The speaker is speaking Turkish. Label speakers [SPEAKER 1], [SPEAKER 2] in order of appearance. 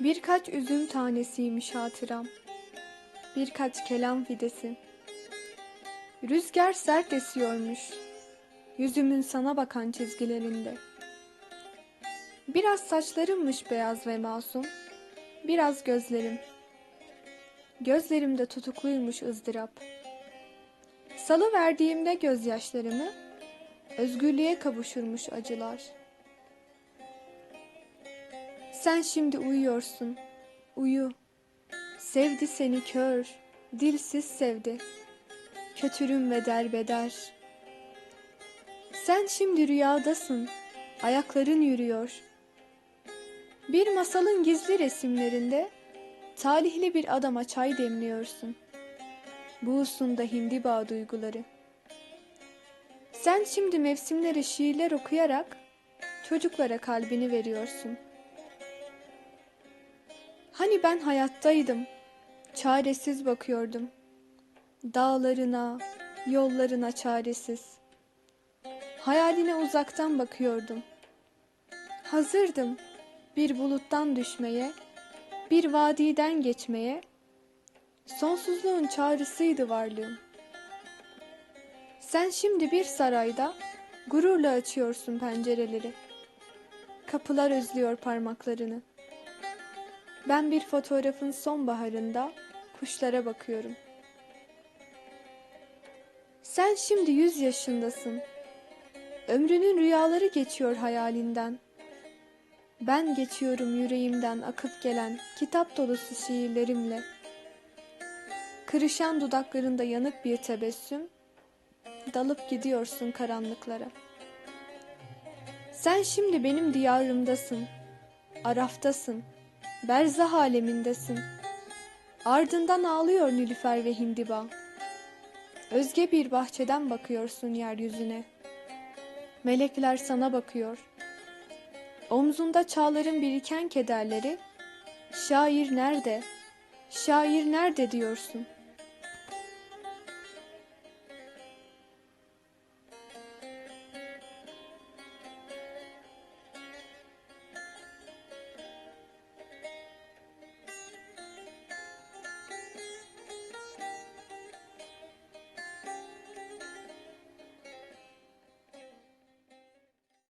[SPEAKER 1] Birkaç üzüm tanesiymiş hatıram. Birkaç kelam fidesi. Rüzgar sert esiyormuş. Yüzümün sana bakan çizgilerinde. Biraz saçlarımmış beyaz ve masum. Biraz gözlerim. Gözlerimde tutukluymuş ızdırap. Salı verdiğimde gözyaşlarımı özgürlüğe kavuşurmuş acılar. Sen şimdi uyuyorsun. Uyu. Sevdi seni kör, dilsiz sevdi. Kötürüm ve derbeder. Sen şimdi rüyadasın. Ayakların yürüyor. Bir masalın gizli resimlerinde talihli bir adama çay demliyorsun. Buğusunda hindiba duyguları. Sen şimdi mevsimlere şiirler okuyarak çocuklara kalbini veriyorsun. Hani ben hayattaydım, çaresiz bakıyordum. Dağlarına, yollarına çaresiz. Hayaline uzaktan bakıyordum. Hazırdım bir buluttan düşmeye, bir vadiden geçmeye. Sonsuzluğun çağrısıydı varlığım. Sen şimdi bir sarayda gururla açıyorsun pencereleri. Kapılar özlüyor parmaklarını. Ben bir fotoğrafın sonbaharında kuşlara bakıyorum. Sen şimdi yüz yaşındasın. Ömrünün rüyaları geçiyor hayalinden. Ben geçiyorum yüreğimden akıp gelen kitap dolusu şiirlerimle. Kırışan dudaklarında yanık bir tebessüm, dalıp gidiyorsun karanlıklara. Sen şimdi benim diyarımdasın, araftasın, berzah alemindesin. Ardından ağlıyor Nilüfer ve Hindiba. Özge bir bahçeden bakıyorsun yeryüzüne. Melekler sana bakıyor. Omzunda çağların biriken kederleri, şair nerede, şair nerede diyorsun.''